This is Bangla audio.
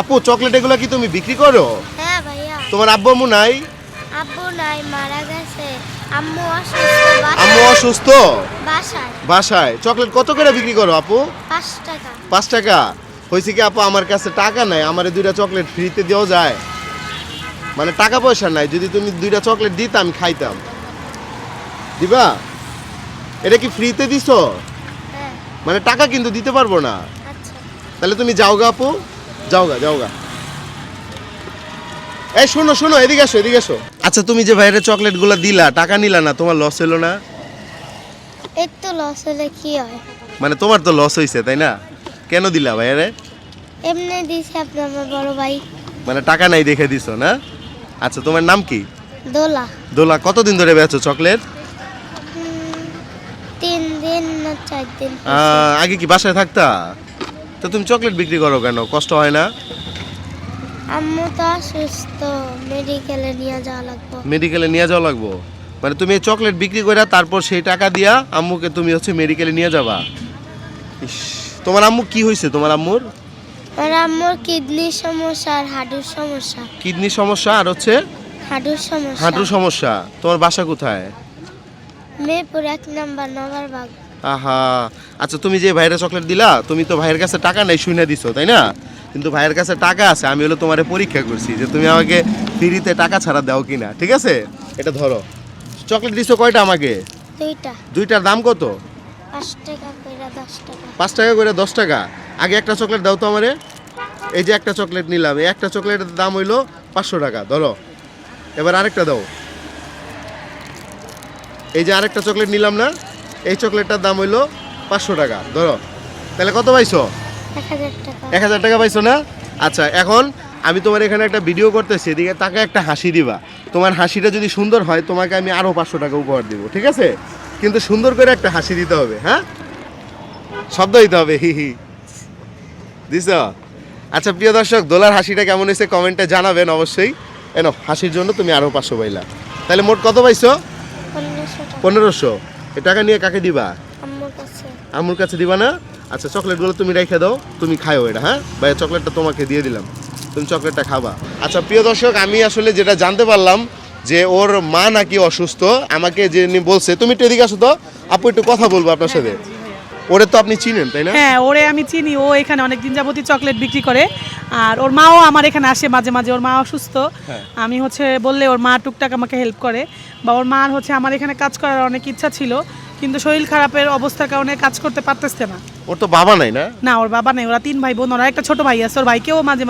আপু চকলেট এগুলো কি তুমি বিক্রি করো? হ্যাঁ ভাইয়া। তোমার আব্বু আম্মু নাই? আব্বু নাই মারা গেছে। আম্মু অসুস্থ আম্মু অসুস্থ? বাসায়। বাসায়। চকলেট কত করে বিক্রি করো আপু? পাঁচ টাকা। পাঁচ টাকা? হয়েছে কি আপু আমার কাছে টাকা নাই আমার দুইটা চকলেট ফ্রিতে দেওয়া যায়? মানে টাকা পয়সা নাই যদি তুমি দুইটা চকলেট দিতা আমি খাইতাম। দিবা? এটা কি ফ্রিতে দিছো? হ্যাঁ। মানে টাকা কিন্তু দিতে পারব না। আচ্ছা। তাহলে তুমি যাও গা আপু। যাও গা যাও গা এই শোনো শোনো এদিকে আসো এদিকে আসো। আচ্ছা তুমি যে বাইরে চকলেটগুলা দিলা টাকা নিলা না তোমার লস হলো না? এর তো লস হলে কি হয়? মানে তোমার তো লস হয়েছে তাই না? কেন দিলা এমনি দিছে আপনি আমার বড় ভাই। মানে টাকা নাই দেখে দিছো না? আচ্ছা তোমার নাম কি? দোলা। দোলা কতদিন ধরে বেচো চকলেট? তিন দিন না চার দিন। আহ, আগে কি বাসায় থাকতা? তো তুমি চকলেট বিক্রি করো কেন? কষ্ট হয় না? আম্মু তো অসুস্থ মেডিকেলে নিয়ে যাওয়া লাগবে। মেডিকেলে নিয়ে যাওয়া লাগবো? মানে তুমি এই চকলেট বিক্রি করে তারপর সেই টাকা দিয়া আম্মুকে তুমি হচ্ছে মেডিকেলে নিয়ে যাবা? ইস, তোমার আম্মু কি হয়েছে তোমার আম্মুর? আর আম্মুর কিডনির সমস্যা আর হাঁটুর সমস্যা। কিডনি সমস্যা আর হচ্ছে? হাঁটুর সমস্যা। হাঁটুর সমস্যা। তোমার বাসা কোথায়? মেয়েপুর এক নাম্বার নগর বাগ আহা আচ্ছা তুমি যে ভাইয়ের চকলেট দিলা তুমি তো ভাইয়ের কাছে টাকা নেই শুনে দিছো তাই না? কিন্তু ভাইয়ের কাছে টাকা আছে আমি হলো তোমারে পরীক্ষা করছি যে তুমি আমাকে ফ্রিতে টাকা ছাড়া দাও কিনা ঠিক আছে? এটা ধরো। চকলেট দিছো কয়টা আমাকে? দুইটা। দুইটার দাম কত? পাঁচ টাকা করে দশ টাকা। পাঁচ টাকা করে দশ টাকা। আগে একটা চকলেট দাও তো আমারে। এই যে একটা চকলেট নিলাম এই একটা চকলেটের দাম হইল পাঁচশো টাকা ধরো। এবার আরেকটা দাও। এই যে আরেকটা চকলেট নিলাম না? এই চকলেটটার দাম হইল পাঁচশো টাকা। ধরো। তাহলে কত পাইছো? এক হাজার টাকা। পাইছো না? আচ্ছা এখন আমি তোমার এখানে একটা ভিডিও করতেছি এদিকে তাকে একটা হাসি দিবা। তোমার হাসিটা যদি সুন্দর হয় তোমাকে আমি আরও পাঁচশো টাকা উপহার দিব ঠিক আছে? কিন্তু সুন্দর করে একটা হাসি দিতে হবে হ্যাঁ? শব্দ দিতে হবে হি হি। দিস আচ্ছা প্রিয় দর্শক দোলার হাসিটা কেমন হয়েছে কমেন্টে জানাবেন অবশ্যই। এনো হাসির জন্য তুমি আরও পাঁচশো পাইলা। তাহলে মোট কত পাইছো? পনেরোশো। এ টাকা নিয়ে কাকে দিবা? আম্মুর কাছে। আমুর কাছে দিবা না? আচ্ছা চকলেটগুলো তুমি রেখে দাও তুমি খাও এটা হ্যাঁ? ভাই চকলেটটা তোমাকে দিয়ে দিলাম। তুমি চকলেটটা খাবা। আচ্ছা প্রিয় দর্শক আমি আসলে যেটা জানতে পারলাম যে ওর মা নাকি অসুস্থ আমাকে যে বলছে তুমি একটু এদিকে আসো তো আপু একটু কথা বলব আপনার সাথে। ওরে তো আপনি চিনেন তাই না? হ্যাঁ ওরে আমি চিনি। ও এখানে অনেক দিন যাবতই চকলেট বিক্রি করে। আর ওর মাও আমার এখানে আসে মাঝে মাঝে ওর মা অসুস্থ। হ্যাঁ। আমি হচ্ছে বললে ওর মা টুকটাক আমাকে হেল্প করে। বা ওর মার হচ্ছে আমার এখানে কাজ করার অনেক ইচ্ছা ছিল কিন্তু শরীর খারাপের অবস্থার কারণে কাজ করতে পারতেছে না। ওর তো বাবা নাই না? না ওর বাবা নাই। ওরা তিন ভাই বোন ওরা একটা ছোট ভাই আছে ওর ভাইকেও মাঝে